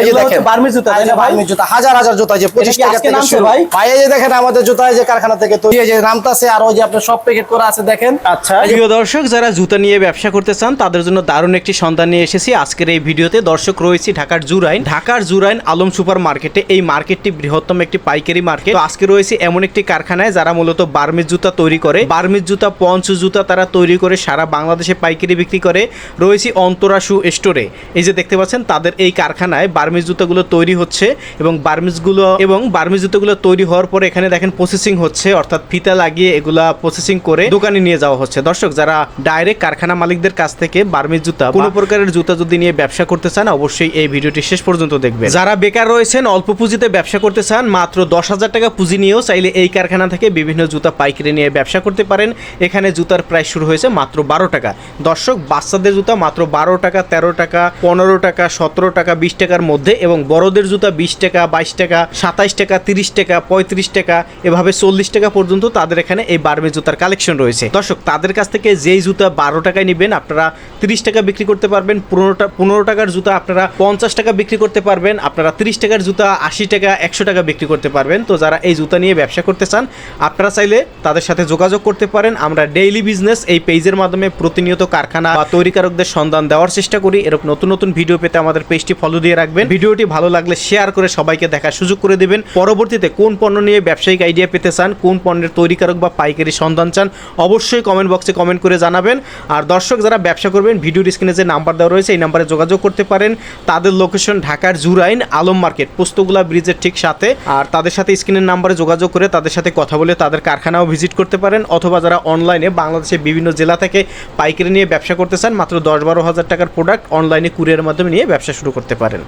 এই যে দেখেন। বার্মিজ জুতা, তাই না ভাই? জুতা হাজার হাজার জুতা যে পঁচিশ কি টাকা থেকে শুরু ভাই? ভাই এই যে দেখেন আমাদের জুতা যে কারখানা থেকে তৈরি এই যে নামতাছে আর ওই যে আপনার সব প্যাকেট করা আছে দেখেন। আচ্ছা। প্রিয় দর্শক যারা জুতা নিয়ে ব্যবসা করতে চান তাদের জন্য দারুণ একটি সন্ধান নিয়ে এসেছি। আজকের এই ভিডিওতে দর্শক রয়েছি ঢাকার জুরাইন। ঢাকার জুরাইন আলম সুপার মার্কেটে এই মার্কেটটি বৃহত্তম একটি পাইকারি মার্কেট। তো আজকে রয়েছে এমন একটি কারখানায় যারা মূলত বার্মিজ জুতা তৈরি করে। বার্মিজ জুতা পঞ্চ জুতা তারা তৈরি করে সারা বাংলাদেশে পাইকারি বিক্রি করে। রয়েছে অন্তরা শু স্টোরে এই যে দেখতে পাচ্ছেন তাদের এই কারখানায় বার্মিজ জুতাগুলো তৈরি হচ্ছে এবং বার্মিজগুলো এবং বার্মিজ জুতাগুলো তৈরি হওয়ার পরে এখানে দেখেন প্রসেসিং হচ্ছে, অর্থাৎ ফিতা লাগিয়ে এগুলা প্রসেসিং করে দোকানে নিয়ে যাওয়া হচ্ছে। দর্শক, যারা ডাইরেক্ট কারখানা মালিকদের কাছ থেকে বার্মিজ জুতা কোনো প্রকারের জুতা যদি নিয়ে ব্যবসা করতে চান, অবশ্যই এই ভিডিওটি শেষ পর্যন্ত দেখবেন। যারা বেকার রয়েছেন, অল্প পুঁজিতে ব্যবসা করতে চান, মাত্র দশ হাজার টাকা পুঁজি নিয়েও চাইলে এই কারখানা থেকে বিভিন্ন জুতা পাইকারি নিয়ে ব্যবসা করতে পারেন। এখানে জুতার প্রাইস শুরু হয়েছে মাত্র বারো টাকা। দর্শক, বাচ্চাদের জুতা মাত্র বারো টাকা, তেরো টাকা, পনেরো টাকা, সতেরো টাকা, বিশ টাকার মধ্যে এবং বড়দের জুতা বিশ টাকা, বাইশ টাকা, সাতাইশ টাকা, তিরিশ টাকা, পঁয়ত্রিশ টাকা, এভাবে চল্লিশ টাকা পর্যন্ত তাদের এখানে এই বার্মে জুতার কালেকশন রয়েছে। দর্শক, তাদের কাছ থেকে যেই জুতা বারো টাকায় নেবেন, আপনারা তিরিশ টাকা বিক্রি করতে পারবেন, পনেরোটা, পনেরো টাকার জুতা আপনারা পঞ্চাশ টাকা বিক্রি করতে পারবেন, আপনারা তিরিশ টাকার জুতা আশি টাকা, একশো টাকা বিক্রি করতে পারবেন। তো যারা এই জুতা নিয়ে ব্যবসা করতে চান, আপনারা চাইলে তাদের সাথে যোগাযোগ করতে পারেন। আমরা ডেইলি বিজনেস এই পেজের মাধ্যমে প্রতিনিয়ত কারখানা বা তৈরিকারকদের সন্ধান দেওয়ার চেষ্টা করি। এরকম নতুন নতুন ভিডিও পেতে আমাদের পেজটি ফলো দিয়ে রাখবেন। ভিডিওটি ভালো লাগলে শেয়ার করে সবাইকে দেখার সুযোগ করে দেবেন। পরবর্তীতে কোন পণ্য নিয়ে ব্যবসায়িক আইডিয়া পেতে চান, কোন পণ্যের তৈরিকারক বা পাইকারি সন্ধান চান, অবশ্যই কমেন্ট বক্সে কমেন্ট করে জানাবেন। আর দর্শক যারা ব্যবসা করবেন ভিডিওর স্ক্রিনে যে নাম্বার দেওয়া রয়েছে, এই নাম্বারে যোগাযোগ করতে পারেন। তাদের লোকেশন ঢাকার জুরাইন আলম মার্কেট পোস্তগুলা ব্রিজের ঠিক সাথে। আর তাদের সাথে স্ক্রিনের নাম্বারে যোগাযোগ করে তাদের সাথে কথা বলে তাদের কারখানাও ভিজিট করতে পারেন। অথবা যারা অনলাইনে বাংলাদেশের বিভিন্ন জেলা থেকে পাইকারি নিয়ে ব্যবসা করতে চান, মাত্র দশ বারো হাজার টাকার প্রোডাক্ট অনলাইনে কুরিয়ার মাধ্যমে নিয়ে ব্যবসা শুরু করতে পারেন।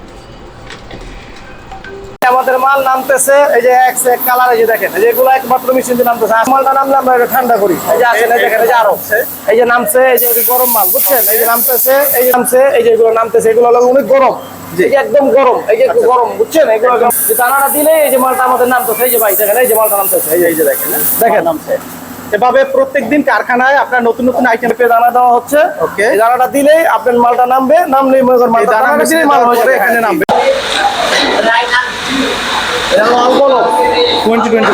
আমাদের মাল নামতেছে এই যে এক এক কালার এই যে দেখেন এই যে এগুলো একমাত্র মেশিন দিয়ে নামতেছে মালটা নামলে আমরা এটা ঠান্ডা করি এই যে আসেন এই দেখেন এই যে আরও এই যে নামছে এই যে গরম মাল বুঝছেন এই যে নামতেছে এই যে নামছে এই যে এগুলো নামতেছে এগুলো হলো অনেক গরম এই যে একদম গরম এই যে গরম বুঝছেন এগুলো যে দানাটা দিলে এই যে মালটা আমাদের নামতেছে এই যে ভাই দেখেন এই যে মালটা নামতেছে এই যে দেখেন দেখেন নামছে এভাবে প্রত্যেকদিন কারখানায় আপনার নতুন নতুন আইটেম পেয়ে দানা দেওয়া হচ্ছে দানাটা দিলেই আপনার মালটা নামবে নামলেই মনে করেন মালটা দিলেই মাল হয়ে। এখানে নামবে এটা লাল বলো। Twenty twenty